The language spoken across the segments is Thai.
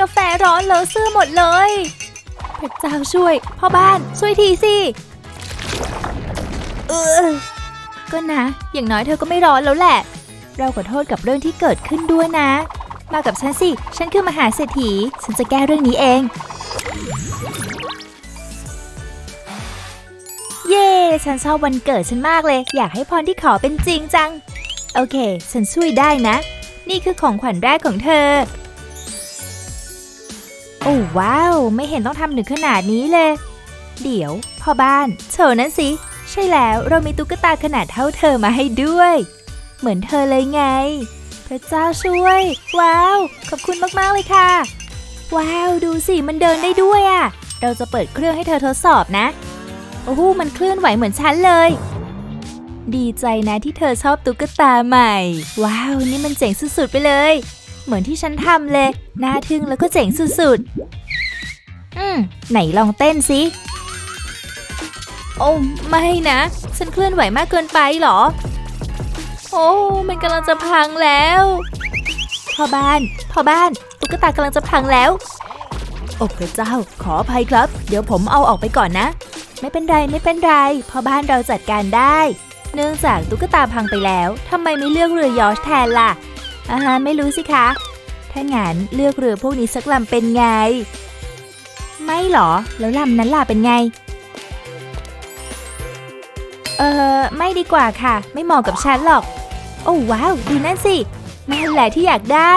กาแฟร้อนเลอะเสื้อหมดเลยพระเจ้าช่วย พ่อบ้านช่วยทีสิ เออ ก็นะ อย่างน้อยเธอก็ไม่ร้อนแล้วแหละ เราขอโทษกับเรื่องที่เกิดขึ้นด้วยนะ มากับฉันสิ ฉันคือมหาเศรษฐี ฉันจะแก้เรื่องนี้เอง เย้ฉันชอบวันเกิดฉันมากเลย อยากให้พรที่ขอเป็นจริงจัง โอเค ฉันช่วยได้นะ นี่คือของขวัญแรกของเธอ โอ้ว้าว ไม่เห็นต้องทำถึงขนาดนี้เลย เดี๋ยวพ่อบ้านโชว์นั้นสิ ใช่แล้วเรามีตุ๊กตาขนาดเท่าเธอมาให้ด้วย เหมือนเธอเลยไง พระเจ้าช่วย ว้าว ขอบคุณมาก ๆ เลยค่ะ ว้าว ดูสิมันเดินได้ด้วยอะ่ะ เราจะเปิดเครื่องให้เธอทดสอบนะ โอ้โหมันเคลื่อนไหวเหมือนฉันเลย ดีใจนะที่เธอชอบตุ๊กตาใหม่ ว้าว นี่มันเจ๋งสุดๆไปเลย เหมือนที่ฉันทำเลย น่าทึ่งแล้วก็เจ๋งสุดๆ อืม ไหนลองเต้นสิ โอ้ไม่นะ ฉันเคลื่อนไหวมากเกินไปเหรอ โอ้ มันกำลังจะพังแล้วพ่อบ้านพ่อบ้านตุ๊กตากำลังจะพังแล้ว โอ้พระเจ้า ขออภัยครับ เดี๋ยวผมเอาออกไปก่อนนะ ไม่เป็นไรไม่เป็นไรพ่อบ้านเราจัดการได้ เนื่องจากตุ๊กตาพังไปแล้วทำไมไม่เลือกเรือยอชแทนล่ะ อ่าฮะไม่รู้สิคะ ถ้างั้นเลือกเรือพวกนี้สักลำเป็นไง ไม่หรอ แล้วลำนั้นล่ะเป็นไง เออไม่ดีกว่าค่ะ ไม่เหมาะกับฉันหรอก โอ้ว้าว ดูนั่นสินั่นแหละที่อยากได้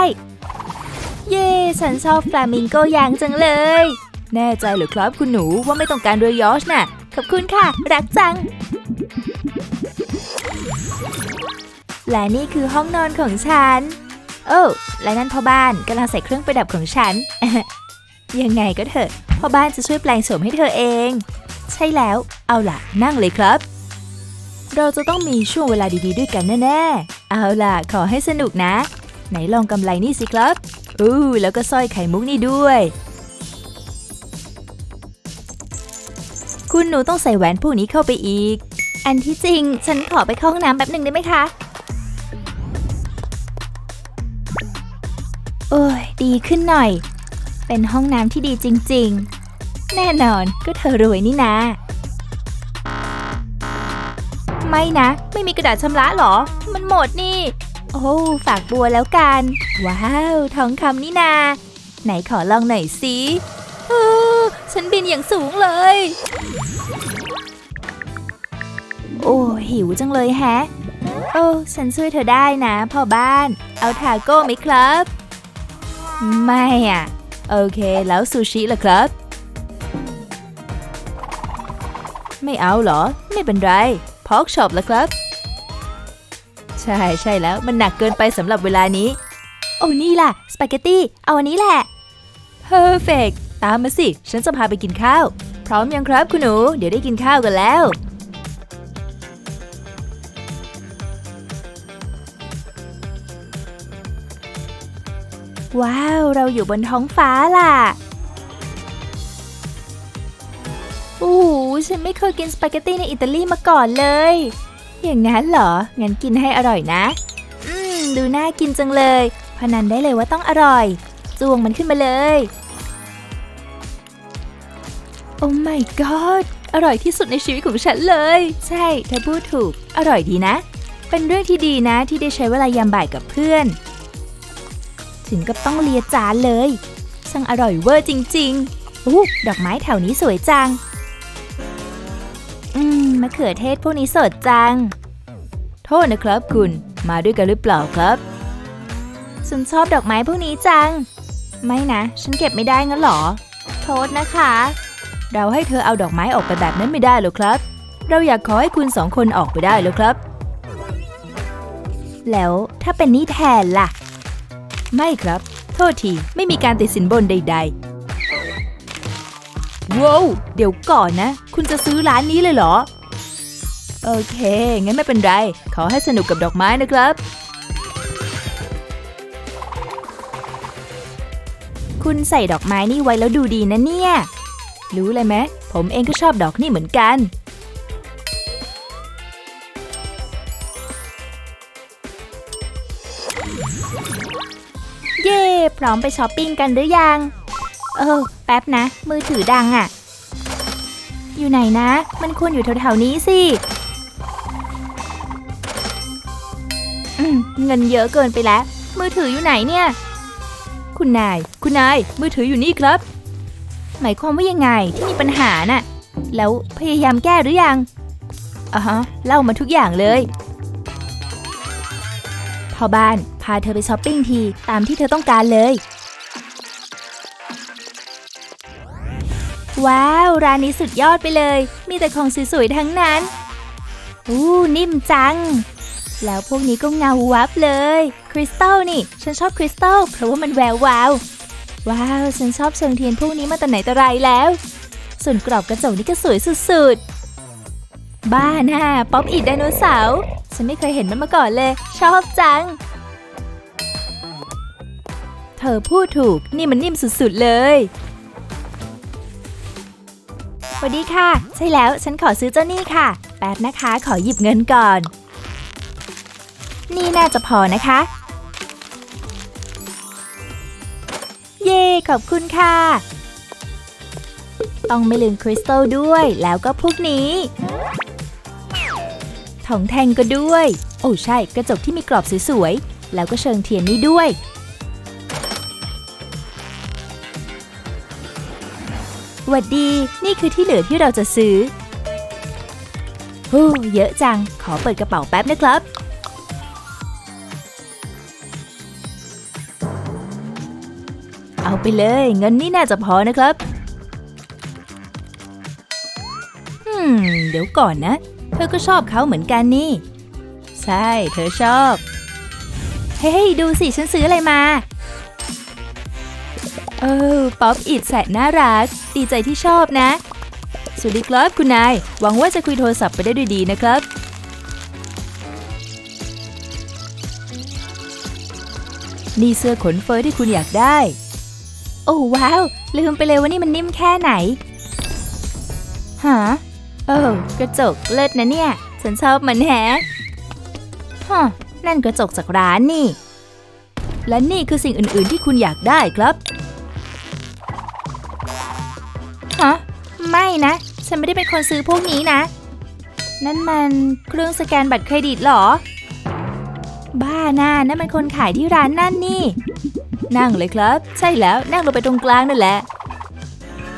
เย่ฉันชอบฟลามิงโกยางจังเลย แน่ใจหรือครับคุณหนูว่าไม่ต้องการเรือยอชน่ะ ขอบคุณค่ะ รักจัง และนี่คือห้องนอนของฉัน โอ้และนั่นพ่อบ้านกำลังใส่เครื่องประดับของฉัน ยังไงก็เถอะพ่อบ้านจะช่วยแปลงโฉมให้เธอเอง ใช่แล้ว เอาล่ะ นั่งเลยครับ เราจะต้องมีช่วงเวลาดีๆด้วยกันแน่ๆ เอาล่ะ ขอให้สนุกนะ ไหนลองกำไลนี่สิครับ อู้แล้วก็สร้อยไข่มุกนี่ด้วย คุณหนูต้องใส่แหวนพวกนี้เข้าไปอีก อันที่จริง ฉันขอไปเข้าห้องน้ำแป๊บหนึ่งได้ไหมคะ โอ้ย ดีขึ้นหน่อย เป็นห้องน้ำที่ดีจริง ๆ แน่นอนก็เธอรวยนี่นะ ไม่นะ ไม่มีกระดาษชำระหรอ มันหมดนี่ โอ้ฝากบัวแล้วกัน ว้าว ทองคำนี่นา ไหนขอลองหน่อยสิเออฉันบินอย่างสูงเลย โอ้หิวจังเลยแฮะ โอ้ ฉันช่วยเธอได้นะพ่อบ้าน เอาทาโก้ไหมครับ ไม่อะโอเคแล้วซูชิล่ะครับ ไม่เอาเหรอ ไม่เป็นไรพอกช็อปล่ะครับ ใช่ใช่แล้วมันหนักเกินไปสำหรับเวลานี้ โอ้นี่ล่ะ สปาเกตตี้ เอาอันนี้แหละเพอร์เฟกตามมาสิ ฉันจะพาไปกินข้าว พร้อมยังครับคุณหนู เดี๋ยวได้กินข้าวกันแล้ว ว้าว เราอยู่บนท้องฟ้าล่ะ โอ้โหฉันไม่เคยกินสปาเกตตี้ในอิตาลีมาก่อนเลย อย่างนั้นเหรอ งั้นกินให้อร่อยนะ อืม ดูน่ากินจังเลย พนันได้เลยว่าต้องอร่อย จวงมันขึ้นมาเลย โอ้ my god อร่อยที่สุดในชีวิตของฉันเลย ใช่เธอพูดถูก อร่อยดีนะ เป็นเรื่องที่ดีนะที่ได้ใช้เวลายามบ่ายกับเพื่อน ถึงกับต้องเลียจานเลยช่างอร่อยเวอร์จริงๆอู้ดอกไม้แถวนี้สวยจัง อืมมะเขือเทศพวกนี้สดจัง โทษนะครับคุณ มาด้วยกันหรือเปล่าครับ ฉันชอบดอกไม้พวกนี้จัง ไม่นะ ฉันเก็บไม่ได้งั้นหรอ โทษนะคะ เราให้เธอเอาดอกไม้ออกไปแบบนั้นไม่ได้หรอกครับ เราอยากขอให้คุณสองคนออกไปได้แล้วครับ แล้วถ้าเป็นนี่แทนล่ะ ไม่ครับ โทษที ไม่มีการติดสินบนใด ๆ ว้าว เดี๋ยวก่อนนะ คุณจะซื้อร้านนี้เลยเหรอ โอเค งั้นไม่เป็นไร ขอให้สนุกกับดอกไม้นะครับ คุณใส่ดอกไม้นี่ไว้แล้วดูดีนะเนี่ย รู้เลยไหมผมเองก็ชอบดอกนี่เหมือนกัน พร้อมไปช้อปปิ้งกันหรือยัง เออ แป๊บนะ มือถือดังอะ่ะ อยู่ไหนนะ มันควรอยู่แถวๆนี้สิอืมเงินเยอะเกินไปแล้ว มือถืออยู่ไหนเนี่ย คุณนาย คุณนาย มือถืออยู่นี่ครับ หมายความว่ายังไงที่มีปัญหาน่ะ แล้วพยายามแก้หรือยังอะฮะเล่ามาทุกอย่างเลย พ่อบ้าน พาเธอไปช้อปปิ้งทีตามที่เธอต้องการเลย ว้าว ร้านนี้สุดยอดไปเลย มีแต่ของสวยๆทั้งนั้น อู้ นิ่มจัง แล้วพวกนี้ก็เงาวับเลย คริสตัลนี่ ฉันชอบคริสตัลเพราะว่ามันแวววาว ว้าว ฉันชอบเชิงเทียนพวกนี้มาแต่ไหนแต่ไรแล้ว ส่วนกรอบกระจกนี่ก็สวยสุดๆ บ้าน่ะป๊อปอิดไดโนเสาร์ ฉันไม่เคยเห็นมันมาก่อนเลย ชอบจัง เธอพูดถูกนี่มันนิ่มสุดๆเลยสวัสดีค่ะ ใช่แล้วฉันขอซื้อเจ้านี่ค่ะ แป๊บนะคะขอหยิบเงินก่อน นี่น่าจะพอนะคะ เย่ขอบคุณค่ะ ต้องไม่ลืมคริสตัลด้วยแล้วก็พวกนี้ ทองแท่งก็ด้วย โอ้ใช่กระจกที่มีกรอบสวยๆ แล้วก็เชิงเทียนนี้ด้วย หวัดดี นี่คือที่เหลือที่เราจะซื้อฮู้เยอะจัง ขอเปิดกระเป๋าแป๊บนะครับ เอาไปเลย เงินนี่น่าจะพอนะครับ อืม เดี๋ยวก่อนนะ ธอก็ชอบเขาเหมือนกันนี่ ใช่ เธอชอบ เฮ้ย ดูสิ ฉันซื้ออะไรมา เออ ป๊อปอิดแสนน่ารัก ดีใจที่ชอบนะ สวัสดีครับคุณนาย หวังว่าจะคุยโทรศัพท์ไปได้ด้วยดีนะครับ นี่เสื้อขนเฟอร์ที่คุณอยากได้ โอ้ว้าว ลืมไปเลยว่านี่มันนิ่มแค่ไหนฮะ เออกระจกเลิศนะเนี่ย ฉันชอบมันแฮะฮะนั่นกระจกจากร้านนี่ และนี่คือสิ่งอื่น ๆ ที่คุณอยากได้ครับฮะไม่นะ ฉันไม่ได้เป็นคนซื้อพวกนี้นะ นั่นมันเครื่องสแกนบัตรเครดิตหรอ บ้าน่านั่นมันคนขายที่ร้านนั่นนี่ นั่งเลยครับ ใช่แล้วนั่งลงไปตรงกลางนั่นแหละ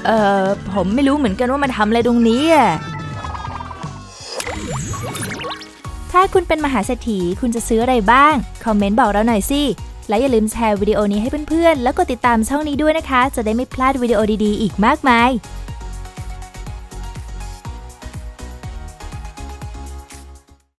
เออผมไม่รู้เหมือนกันว่ามันทำอะไรตรงนี้อะ ถ้าคุณเป็นมหาเศรษฐีคุณจะซื้ออะไรบ้าง คอมเมนต์บอกเราหน่อยสิ และอย่าลืมแชร์วิดีโอนี้ให้เพื่อนๆ แล้วกดติดตามช่องนี้ด้วยนะคะ จะได้ไม่พลาดวิดีโอดีๆ อีกมากมาย